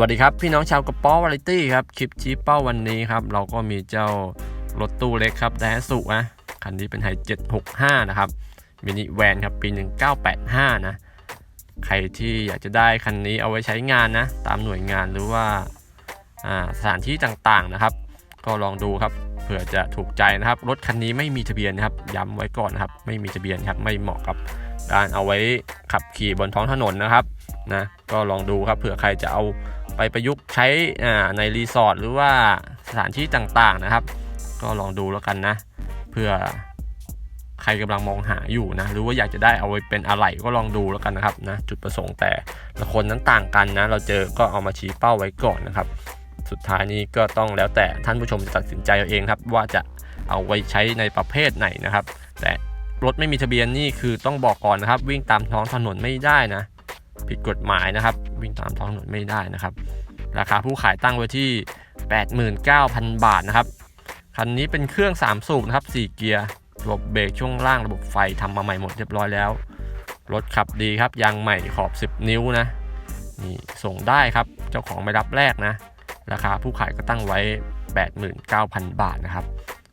วัสดีครับ พี่น้องชาวกระป๋อวาไรตี้ครับ คลิปชี้เป้าวันนี้ครับ เราก็มีเจ้ารถตู้เล็กครับแดสุนะคันนี้เป็นไฮ765 นะครับ มินิแวนครับ ปี 1985 นะ ใครที่อยากจะได้คันนี้เอาไว้ใช้งานนะ ตามหน่วยงานหรือว่าอ่าสถานที่ต่างๆนะครับ ก็ลองดูครับเผื่อจะถูกใจนะครับ รถคันนี้ไม่มีทะเบียนนะครับ ย้ำไว้ก่อนนะครับ ไม่มีทะเบียนครับไม่เหมาะกับการเอาไว้ขับขี่บนท้องถนนนะครับ นะก็ลองดูครับเผื่อใครจะเอาไปประยุกต์ใช้ในรีสอร์ทหรือว่าสถานที่ต่างๆนะครับ ก็ลองดูแล้วกันนะเพื่อใครกำลังมองหาอยู่นะหรือว่าอยากจะได้เอาไว้เป็นอะไรก็ลองดูแล้วกันนะครับนะจุดประสงค์แต่ละคนนั้นต่างกันนะ เราเจอก็เอามาชี้เป้าไว้ก่อนนะครับ สุดท้ายนี้ก็ต้องแล้วแต่ท่านผู้ชมจะตัดสินใจเอาเองครับ ว่าจะเอาไว้ใช้ในประเภทไหนนะครับ แต่รถไม่มีทะเบียนนี่คือต้องบอกก่อนนะครับ วิ่งตามท้องถนนไม่ได้นะ ผิดกฎหมายนะครับ วิ่งตามท้องถนนไม่ได้นะครับ ราคาผู้ขายตั้งไว้ที่ 89,000 บาทนะครับคันนี้เป็นเครื่อง 3 สูบนะครับ 4 เกียร์ระบบเบรกช่วงล่างระบบไฟทำมาใหม่หมดเรียบร้อยแล้ว รถขับดีครับ ยางใหม่ขอบ 10 นิ้วนะ นี่ส่งได้ครับ เจ้าของไม่รับแรกนะ ราคาผู้ขายก็ตั้งไว้ 89,000 บาทนะครับ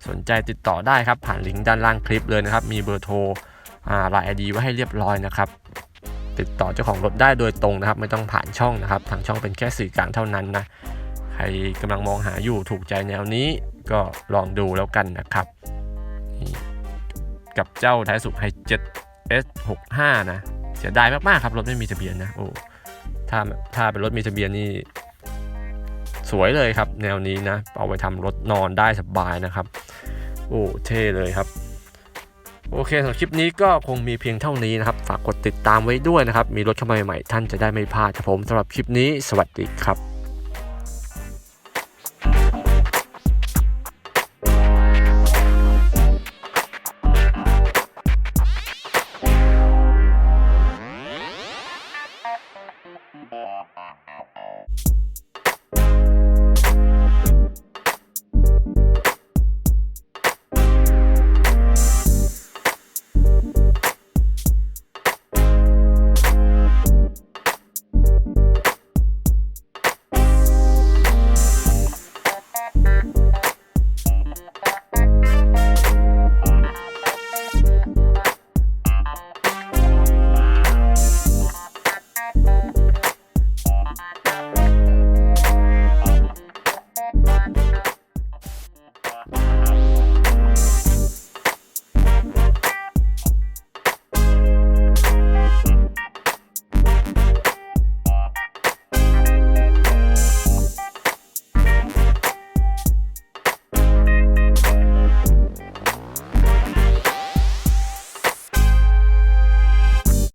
สนใจติดต่อได้ครับผ่านลิงก์ด้านล่างคลิปเลยนะครับ มีเบอร์โทรอ่าไลน์ไอดีไว้ให้เรียบร้อยนะครับ ติดต่อเจ้าของรถได้โดยตรงนะครับ ไม่ต้องผ่านช่องนะครับ ทางช่องเป็นแค่สื่อกลางเท่านั้นนะ ใครกำลังมองหาอยู่ถูกใจแนวนี้ก็ลองดูแล้วกันนะครับ กับเจ้าไทสุไฮเจ็ S65 นะ เสียดายมากๆครับ รถไม่มีทะเบียนนะโอ้ถ้าถ้าเป็นรถมีทะเบียนนี่สวยเลยครับ แนวนี้นะ เอาไปทำรถนอนได้สบายนะครับ โอ้เท่เลยครับ โอเคสำหรับคลิปนี้ก็คงมีเพียงเท่านี้นะครับ ฝากกดติดตามไว้ด้วยนะครับ มีรถเข้ามาใหม่ท่านจะได้ไม่พลาดครับผมสำหรับคลิปนี้ สวัสดีครับ